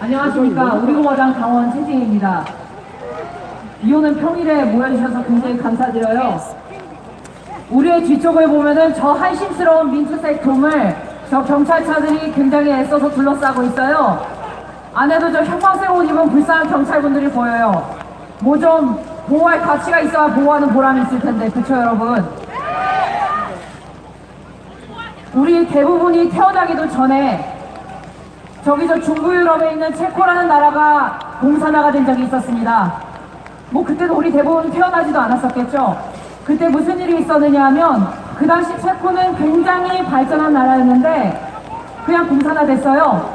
안녕하십니까. 우리고마장 강원 최진입니다. 비 오는 평일에 모여주셔서 굉장히 감사드려요. 우리의 뒤쪽을 보면은 저 한심스러운 민트색 돔을 저 경찰차들이 굉장히 애써서 둘러싸고 있어요. 안에도 저 형광색 옷 입은 불쌍한 경찰분들이 보여요. 뭐 좀 보호할 가치가 있어야 보호하는 보람이 있을 텐데, 그쵸 여러분? 우리 대부분이 태어나기도 전에 저기 저 중부 유럽에 있는 체코라는 나라가 공산화가 된 적이 있었습니다. 뭐 그때도 우리 대부분 태어나지도 않았었겠죠. 그때 무슨 일이 있었느냐 하면 그 당시 체코는 굉장히 발전한 나라였는데 그냥 공산화 됐어요.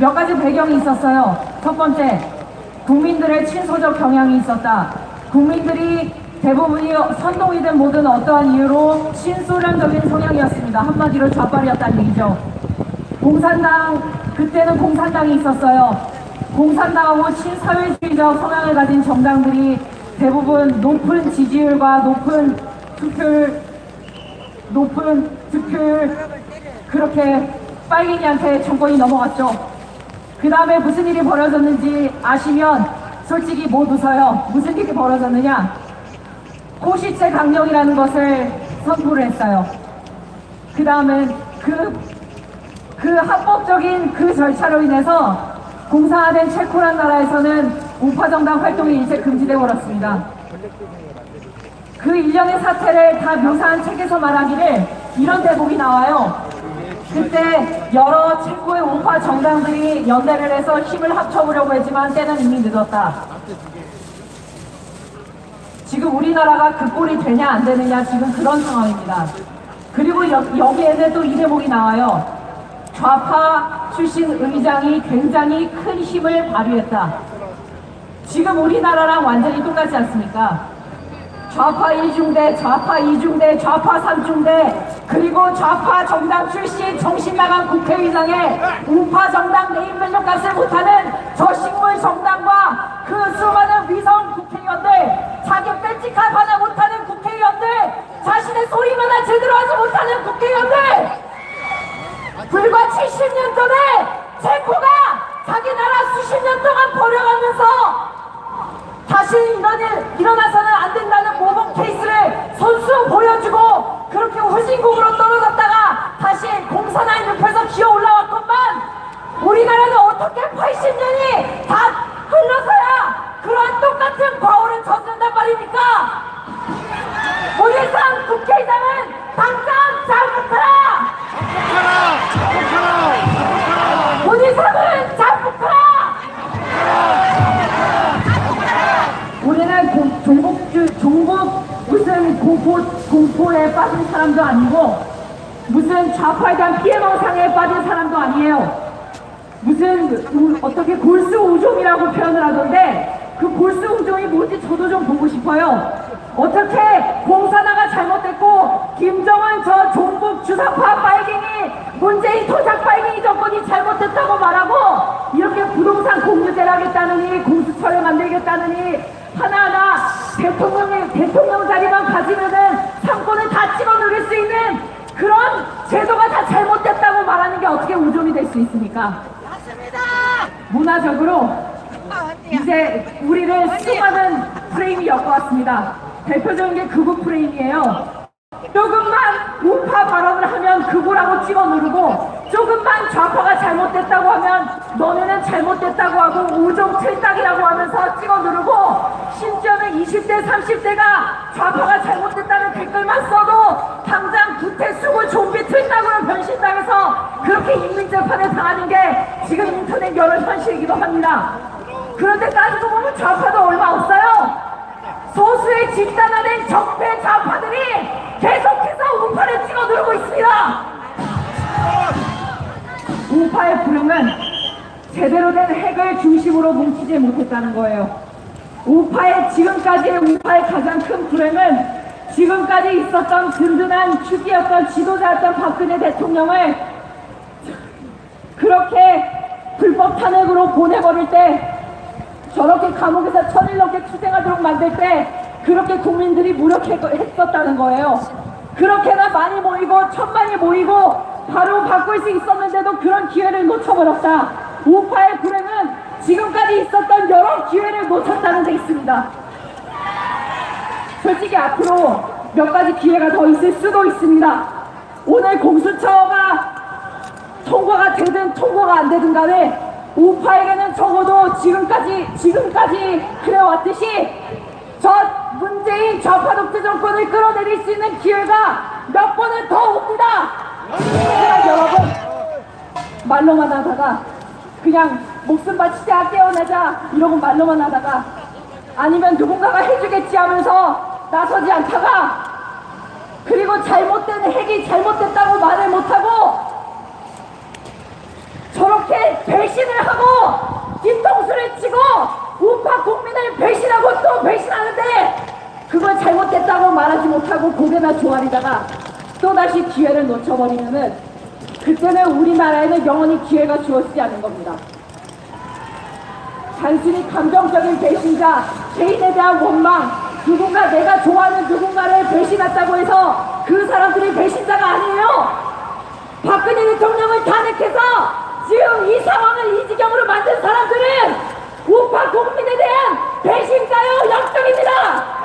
몇 가지 배경이 있었어요. 첫 번째, 국민들의 친소적 경향이 있었다. 국민들이 대부분이 선동이든 뭐든 어떠한 이유로 친소련적인 성향이었습니다. 한마디로 좌빨이었다는 얘기죠. 공산당 그때는 공산당이 있었어요. 공산당하고 친사회주의적 성향을 가진 정당들이 대부분 높은 지지율과 높은 투표율 높은 득표율 그렇게 빨갱이한테 정권이 넘어갔죠. 그 다음에 무슨 일이 벌어졌는지 아시면 솔직히 못 웃어요. 무슨 일이 벌어졌느냐? 호시체 강령이라는 것을 선포를 했어요. 그 다음엔 그, 그 합법적인 그 절차로 인해서 공산화된 체코란 나라에서는 우파정당 활동이 이제 금지되어 버렸습니다. 그 일련의 사태를 다 묘사한 책에서 말하기를 이런 대목이 나와요. 그때 여러 체코의 우파 정당들이 연대를 해서 힘을 합쳐보려고 했지만 때는 이미 늦었다. 지금 우리나라가 그 꼴이 되냐 안 되느냐 지금 그런 상황입니다. 그리고 여, 여기에는 또 이 대목이 나와요. 좌파 출신 의장이 굉장히 큰 힘을 발휘했다. 지금 우리나라랑 완전히 똑같지 않습니까? 좌파 1중대, 좌파 2중대, 좌파 3중대, 그리고 좌파 정당 출신 정신 나간 국회의장의 우파 정당 네임 면접값을 못하는 저 식물 정당과 그 수많은 위성 국회의원들, 자기 뺀직할 하나 못하는 국회의원들, 자신의 소리만을 제대로 하지 못하는 국회의원들, 불과 70년 전에 체코가 자기 나라 수십 년 동안 버려가면서 다시 일어나, 일어나서는 안 된다는 모범 케이스를 선수 보여주고 그렇게 후진국으로 떨어졌다가 다시 공산화에 눕혀서 기어 올라왔건만 우리나라는 어떻게 80년이 다 흘러서야 그런 똑같은 과오를 저지른단 말입니까? 오예상 국회의장은 당장 잘못하라! 오예상은 잘못하라! 우리는 고- 종북주, 종북 무슨 공포, 공포에 빠진 사람도 아니고 무슨 좌파에 대한 피해망상에 빠진 사람도 아니에요. 무슨 우- 어떻게 골수 우종이라고 표현을 하던데 그 골수 우종이 뭔지 저도 좀 보고 싶어요. 어떻게 공산화가 잘못됐고 김정은 저 종북 주사파 빨갱이 문재인 토착 빨갱이 정권이 잘못됐다고 말하고 이렇게 부동산 공유제를 하겠다느니 공수처를 만들겠다느니 하나하나 대통령 대통령 자리만 가지면은 상권을 다 찍어 누릴 수 있는 그런 제도가 다 잘못됐다고 말하는 게 어떻게 우종이 될 수? 맞습니다. 문화적으로. 이제 우리를 수많은 프레임이 엮어왔습니다. 대표적인 게 극우 프레임이에요. 조금만 우파 발언을 하면 극우라고 찍어 누르고 조금만 좌파가 잘못됐다고 하면 잘못됐다고 하고 우정 틀딱이라고 하면서 찍어 누르고 심지어는 20대 30대가 좌파가 잘못됐다는 댓글만 써도 당장 구태수고 좀비 틀딱으로 변신당해서 그렇게 인민재판에 당하는 게 지금 인터넷 여러 현실이기도 합니다. 그런데 따지고 보면 좌파도 얼마 없어요. 소수의 집단화된 적폐 좌파들이 계속해서 우파를 찍어 누르고 있습니다. 우파의 불행은 제대로 된 핵을 중심으로 뭉치지 못했다는 거예요. 우파의 지금까지의 우파의 가장 큰 불행은 지금까지 있었던 든든한 축이었던 지도자였던 박근혜 대통령을 그렇게 불법 탄핵으로 보내버릴 때 저렇게 감옥에서 천일 넘게 투쟁하도록 만들 때 그렇게 국민들이 무력했었다는 거예요. 그렇게나 많이 모이고 천만이 모이고 바로 바꿀 수 있었는데도 그런 기회를 놓쳐버렸다. 우파의 불행은 지금까지 있었던 여러 기회를 놓쳤다는 데 있습니다. 솔직히 앞으로 몇 가지 기회가 더 있을 수도 있습니다. 오늘 공수처가 통과가 되든 통과가 안 되든 간에 우파에게는 적어도 지금까지 지금까지 그래왔듯이 저 문재인 좌파 독재 정권을 끌어내릴 수 있는 기회가 몇 번은 더 옵니다. 여러분 말로만 하다가 그냥 목숨 바치자 깨어나자 이러고 말로만 하다가 아니면 누군가가 해주겠지 하면서 나서지 않다가 그리고 잘못된 핵이 잘못됐다고 말을 못하고 저렇게 배신을 하고 뒤통수를 치고 우파 국민을 배신하고 또 배신하는데 그걸 잘못됐다고 말하지 못하고 고개나 조아리다가 또다시 기회를 놓쳐버리면은 그때는 우리나라에는 영원히 기회가 주어지지 않는 겁니다. 단순히 감정적인 배신자, 개인에 대한 원망, 누군가 내가 좋아하는 누군가를 배신했다고 해서 그 사람들이 배신자가 아니에요. 박근혜 대통령을 탄핵해서 지금 이 상황을 이 지경으로 만든 사람들은 우파 국민에 대한 배신자요 역적입니다.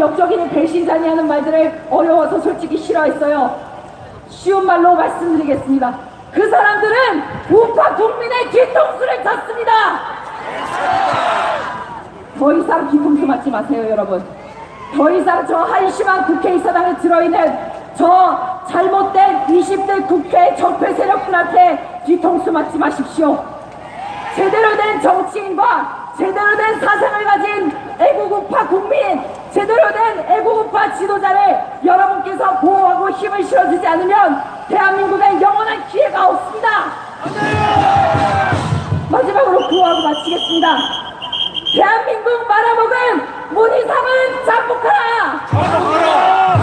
역적이니 배신자니 하는 말들을 어려워서 솔직히 싫어했어요. 쉬운 말로 말씀드리겠습니다. 그 사람들은 우파 국민의 뒤통수를 쳤습니다. 더 이상 뒤통수 맞지 마세요, 여러분. 더 이상 저 한심한 국회의사당에 들어있는 저 잘못된 20대 국회 적폐 세력들한테 뒤통수 맞지 마십시오. 제대로 된 정치인과 제대로 된 사상을 가진 애국우파 국민, 제대로 된 애국과 지도자를 여러분께서 보호하고 힘을 실어주지 않으면 대한민국에 영원한 기회가 없습니다. 마지막으로 구호하고 마치겠습니다. 대한민국 말아먹은 문희상은 잠복하라! 자폭하라!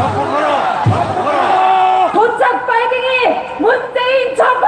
자폭하라! 도착 빨갱이 문재인 정부!